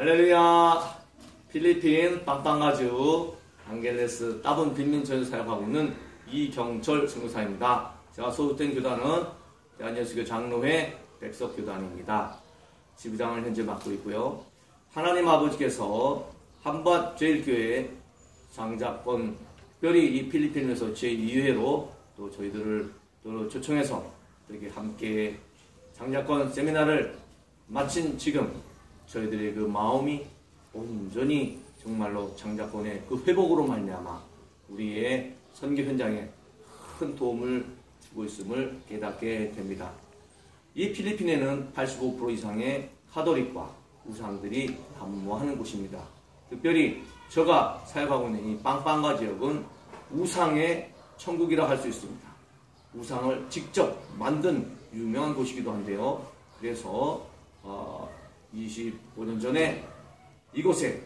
할렐루야 필리핀 빵빵가주 안겔레스 따분 빈민천을 사역하고 있는 이경철 선교사입니다. 제가 소속된 교단은 대한예수교 장로회 백석교단입니다. 지부장을 현재 맡고 있고요. 하나님 아버지께서 한밭 제일교회 장작권 특별히 이 필리핀에서 제2회로 또 저희들을 또 초청해서 이렇게 함께 장작권 세미나를 마친 지금 저희들의 그 마음이 온전히 정말로 장작권의 그 회복으로 말미암아 우리의 선교 현장에 큰 도움을 주고 있음을 깨닫게 됩니다. 이 필리핀에는 85% 이상의 카톨릭과 우상들이 단무하는 곳입니다. 특별히 제가 사역하고 있는 이 빵빵가 지역은 우상의 천국이라 할 수 있습니다. 우상을 직접 만든 유명한 곳이기도 한데요. 그래서 어, 25년 전에 이곳에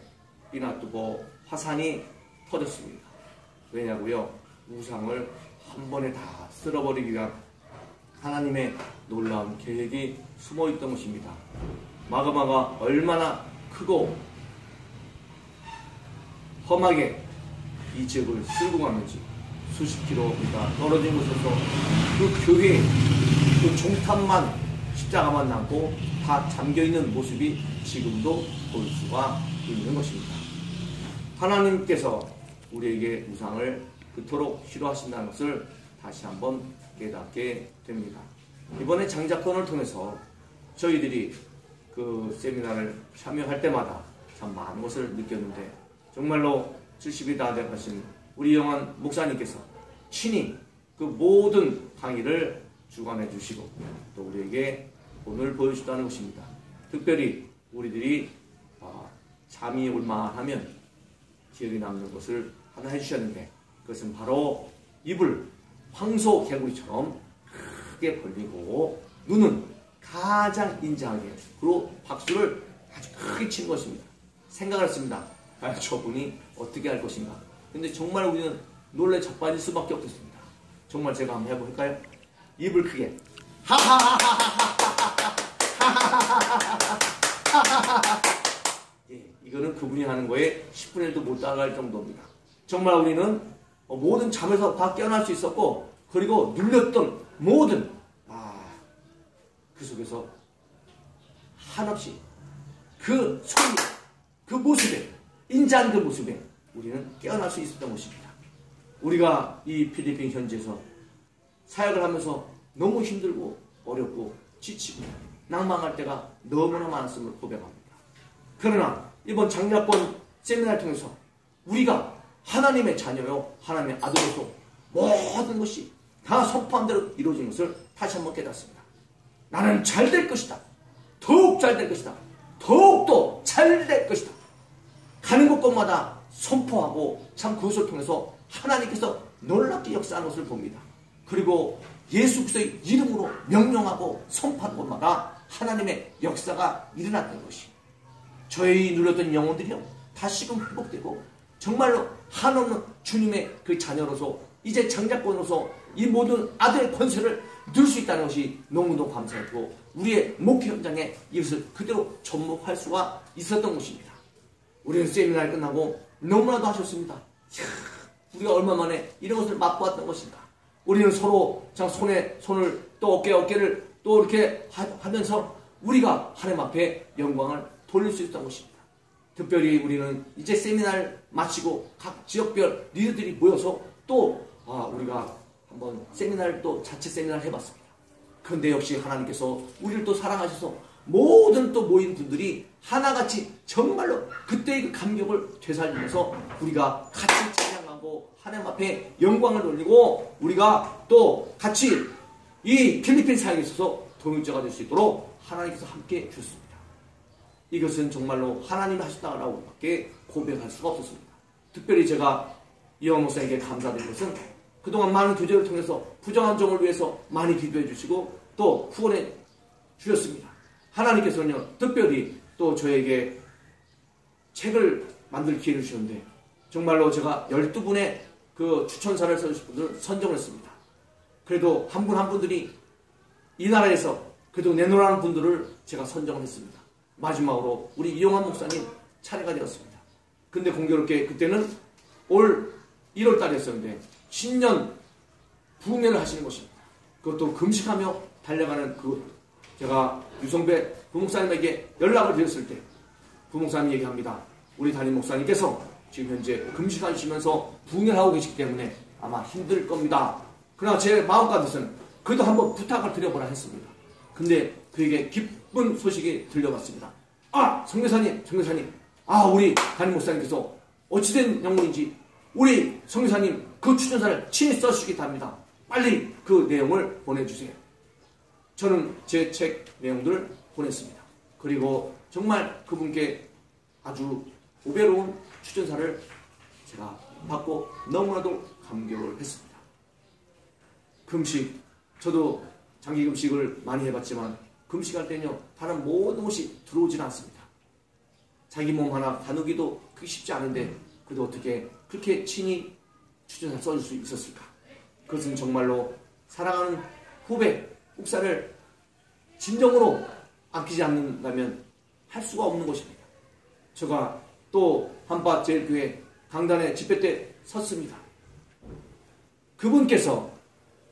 비나뚜고 화산이 터졌습니다. 왜냐고요? 우상을 한 번에 다 쓸어버리기 위한 하나님의 놀라운 계획이 숨어 있던 것입니다. 마그마가 얼마나 크고 험하게 이 지역을 쓸고 가는지 수십 킬로미터 떨어진 곳에서 그 교회 그 종탑만 십자가만 남고 다 잠겨있는 모습이 지금도 볼 수가 있는 것입니다. 하나님께서 우리에게 우상을 그토록 싫어하신다는 것을 다시 한번 깨닫게 됩니다. 이번에 장작권을 통해서 저희들이 그 세미나를 참여할 때마다 참 많은 것을 느꼈는데 정말로 70이 다 되가신 우리 영환 목사님께서 친히 그 모든 강의를 주관해 주시고 또 우리에게 오늘 보여주다는 것입니다. 특별히 우리들이 어, 잠이 올만하면 기억이 남는 것을 하나 해주셨는데 그것은 바로 입을 황소 개구리처럼 크게 벌리고 눈은 가장 인자하게 그리고 박수를 아주 크게 치는 것입니다. 생각을 했습니다. 과연 저분이 어떻게 할 것인가. 근데 정말 우리는 놀래 자빠질 수밖에 없겠습니다. 정말 제가 한번 해볼까요? 입을 크게 예, 이거는 그분이 하는 거에 10분의 1도 못 따라갈 정도입니다. 정말 우리는 모든 잠에서 다 깨어날 수 있었고 그리고 눌렸던 모든 아, 그 속에서 한없이 그 소리, 그 모습에 인자한 그 모습에 우리는 깨어날 수 있었던 것입니다. 우리가 이 필리핀 현지에서 사역을 하면서 너무 힘들고 어렵고 지치고 낭망할 때가 너무나 많았음을 고백합니다. 그러나 이번 장자권 세미나를 통해서 우리가 하나님의 자녀요 하나님의 아들로서 모든 것이 다 선포한 대로 이루어진 것을 다시 한번 깨닫습니다. 나는 잘 될 것이다. 더욱 잘 될 것이다. 더욱더 잘 될 것이다. 가는 곳곳마다 선포하고 참 그것을 통해서 하나님께서 놀랍게 역사하는 것을 봅니다. 그리고 예수 그리스도의 이름으로 명령하고 선포하는 곳마다 하나님의 역사가 일어났던 것이 저희 눌렸던 영혼들이요 다시금 회복되고 정말로 한없는 주님의 그 자녀로서 이제 장자권으로서 이 모든 아들의 권세를 누릴 수 있다는 것이 너무도 감사했고 우리의 목회 현장에 이것을 그대로 접목할 수가 있었던 것입니다. 우리는 세미나를 끝나고 너무나도 하셨습니다. 이야, 우리가 얼마 만에 이런 것을 맛보았던 것인가. 우리는 서로 참 손에 손을 또 어깨 어깨를 또 이렇게 하면서 우리가 하나님 앞에 영광을 돌릴 수 있었던 것입니다. 특별히 우리는 이제 세미나를 마치고 각 지역별 리더들이 모여서 또 아, 우리가 한번 세미나를 또 자체 세미나를 해봤습니다. 그런데 역시 하나님께서 우리를 또 사랑하셔서 모든 또 모인 분들이 하나같이 정말로 그때의 그 감격을 되살리면서 우리가 같이 찬양하고 하나님 앞에 영광을 돌리고 우리가 또 같이 이 필리핀 사역에 있어서 동역자가 될 수 있도록 하나님께서 함께 주셨습니다. 이것은 정말로 하나님이 하셨다라고 밖에 고백할 수가 없었습니다. 특별히 제가 이영 목사에게 감사드린 것은 그동안 많은 교제를 통해서 부정한 종을 위해서 많이 기도해 주시고 또 후원해 주셨습니다. 하나님께서는요, 특별히 또 저에게 책을 만들 기회를 주셨는데, 정말로 제가 12분의 그 추천사를 선정을 했습니다. 그래도 한분한 분들이 이 나라에서 그래도 내놓으라는 분들을 제가 선정을 했습니다. 마지막으로 우리 이용환 목사님 차례가 되었습니다. 근데 공교롭게 그때는 올 1월 달이었었는데 신년 부흥회를 하시는 것입니다. 그것도 금식하며 달려가는 그 제가 유성배 부목사님에게 연락을 드렸을 때 부목사님 얘기합니다. 우리 담임 목사님께서 지금 현재 금식하시면서 부흥회를 하고 계시기 때문에 아마 힘들 겁니다. 그러나 제 마음가짐은 그래도 한번 부탁을 드려보라 했습니다. 근데 그에게 기쁜 소식이 들려왔습니다. 아, 성교사님, 성교사님. 아, 우리 담임 목사님께서 어찌된 영문인지 우리 성교사님 그 추천사를 친히 써주시기 바랍니다. 빨리 그 내용을 보내주세요. 저는 제 책 내용들을 보냈습니다. 그리고 정말 그분께 아주 우배로운 추천사를 제가 받고 너무나도 감격을 했습니다. 금식, 저도 장기 금식을 많이 해봤지만 금식할 때는요 다른 모든 것이 들어오질 않습니다. 자기 몸 하나 가누기도 그게 쉽지 않은데 그래도 어떻게 그렇게 친히 추천사 써줄 수 있었을까? 그것은 정말로 사랑하는 후배, 국사를 진정으로 아끼지 않는다면 할 수가 없는 것입니다. 제가 또 한밭 제일교회 강단에 집회 때 섰습니다. 그분께서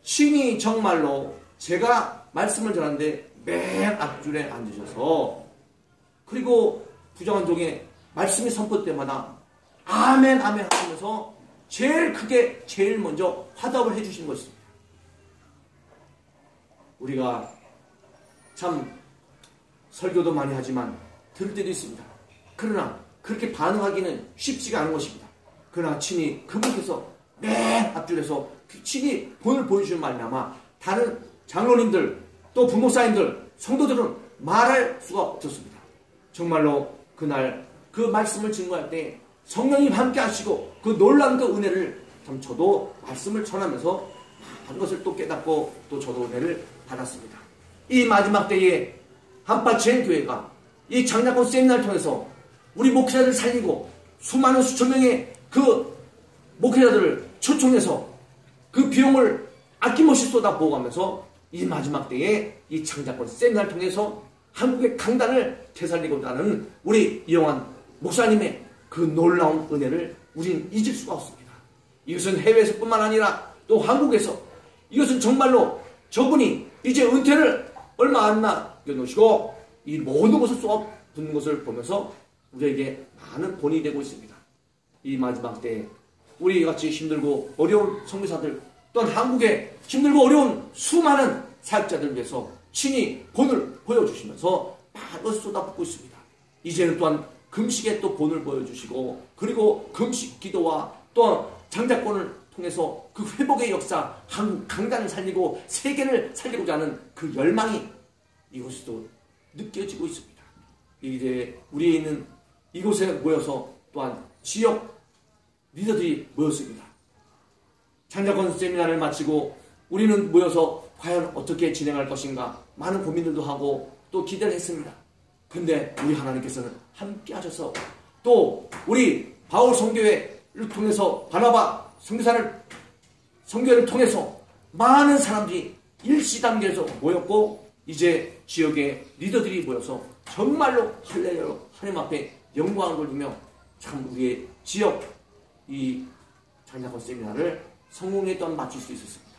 신이 정말로 제가 말씀을 전하는데 맨 앞줄에 앉으셔서 그리고 부정한 종의 말씀이 선포 때마다 아멘 아멘 하시면서 제일 크게 제일 먼저 화답을 해주신 것입니다. 우리가 참 설교도 많이 하지만 들을 때도 있습니다. 그러나 그렇게 반응하기는 쉽지가 않은 것입니다. 그러나 친히 그분께서 맨 앞줄에서 친히 본을 보여주는 말이나마 다른 장로님들 또 부목사님들 성도들은 말할 수가 없었습니다. 정말로 그날 그 말씀을 증거할 때 성령님 함께 하시고 그 놀라운 그 은혜를 참 저도 말씀을 전하면서 한 것을 또 깨닫고 또 저도 은혜를 받았습니다. 이 마지막 때에 한파체인 교회가 이 장작권 세미나를 통해서 우리 목회자들을 살리고 수많은 수천 명의 그 목회자들을 초청해서 그 비용을 아낌없이 쏟아 부어가면서 이 마지막 때에 이 장작권 세미나를 통해서 한국의 강단을 되살리고자 하는 우리 이영환 목사님의 그 놀라운 은혜를 우리는 잊을 수가 없습니다. 이것은 해외에서뿐만 아니라 또 한국에서 이것은 정말로 저분이 이제 은퇴를 얼마 안 남겨놓으시고 이 모든 것을 쏟아 붓는 것을 보면서 우리에게 많은 본이 되고 있습니다. 이 마지막 때에 우리 같이 힘들고 어려운 성교사들 또한 한국에 힘들고 어려운 수많은 사역자들 위해서 친히 본을 보여주시면서 많은 쏟아붓고 있습니다. 이제는 또한 금식에 또 본을 보여주시고 그리고 금식 기도와 또 장자권을 통해서 그 회복의 역사 한국 강단을 살리고 세계를 살리고자 하는 그 열망이 이곳에도 느껴지고 있습니다. 이제 우리에 있는 이곳에 모여서 또한 지역 리더들이 모였습니다. 장자권 세미나를 마치고 우리는 모여서 과연 어떻게 진행할 것인가 많은 고민들도 하고 또 기대를 했습니다. 근데 우리 하나님께서는 함께 하셔서 또 우리 바울 성교회를 통해서 바나바 성교사를 성교회를 통해서 많은 사람들이 일시단계에서 모였고 이제 지역의 리더들이 모여서 정말로 할렐루야 하나님 앞에 영광을 돌리며 참 우리의 지역 이 장작권 세미나를 성공했던 마칠 수 있었습니다.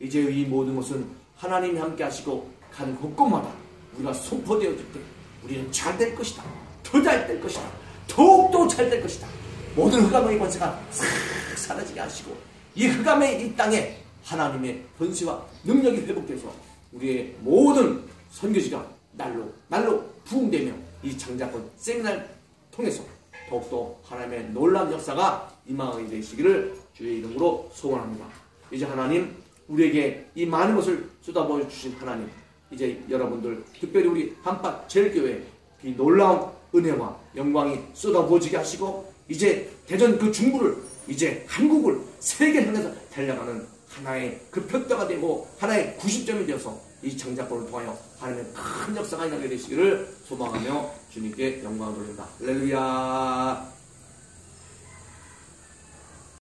이제 이 모든 것은 하나님이 함께 하시고 가는 곳곳마다 우리가 선포되어질 때 우리는 잘 될 것이다. 더 잘 될 것이다. 더욱더 잘 될 것이다. 모든 흑암의 권세가 싹 사라지게 하시고 이 흑암의 이 땅에 하나님의 번세와 능력이 회복돼서 우리의 모든 선교지가 날로 날로 부흥되며 이 장자권 세미나를 통해서 더욱더 하나님의 놀라운 역사가 임하게 되시기를 주의 이름으로 소원합니다. 이제 하나님 우리에게 이 많은 것을 쏟아부어 주신 하나님 이제 여러분들 특별히 우리 한밭 제일교회 이 놀라운 은혜와 영광이 쏟아부어지게 하시고 이제 대전 그 중부를 이제 한국을 세계 향해서 달려가는 하나의 그 표대가 되고 하나의 90점이 되어서 이 장작권을 통하여 하나님의 큰 역사가 일어나게 되시기를 소망하며 주님께 영광을 돌립니다. 할렐루야